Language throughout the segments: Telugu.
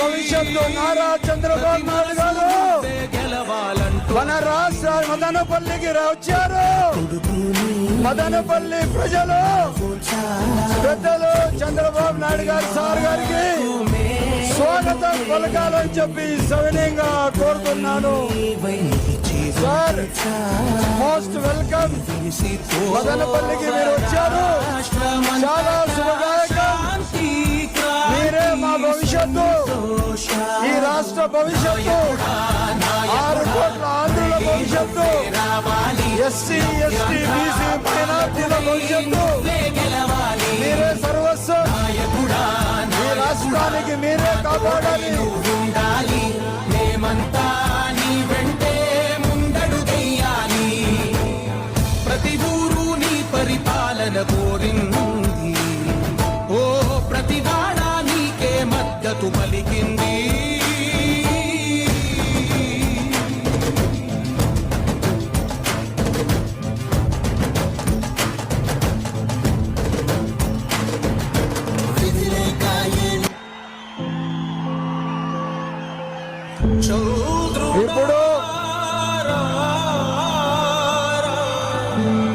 భవిష్యత్తులో భవిష్యత్తు నారా చంద్రబాబు నాయుడు గారు. మన రాష్ట్ర మదనపల్లికి వచ్చారు మదనపల్లి ప్రజలు పెద్దలు చంద్రబాబు నాయుడు గారు సార్ గారికి స్వాగతం పలకాలని చెప్పి సవినీయంగా కోరుతున్నాను. సార్ మోస్ట్ వెల్కమ్ మదనపల్లికి మీరు వచ్చారు. చాలా శుభకాయ భవిష్యత్తు. ఈ రాష్ట్ర భవిష్యత్తు. ఆరు కోట్ల ఆంధ్రుల భవిష్యత్తు. ఎస్సీ ఎస్టీ బీసీ మైనార్టీల భవిష్యత్తు. మీరే సర్వస్వం. ఈ రాష్ట్రానికి మీరే కాపాడాలి.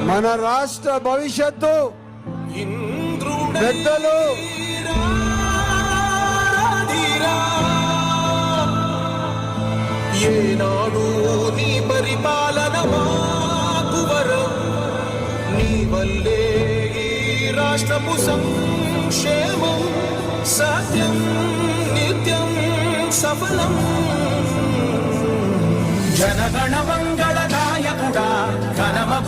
మన రాష్ట్ర భవిష్యత్తు పెద్దలు ఏనాడు నీ పరిపాలన మాకు వరం. నీ వల్లే ఈ రాష్ట్రపు సంక్షేమం సత్యం నిత్యం సఫలం. జనగణ మంగళ నాయకుడా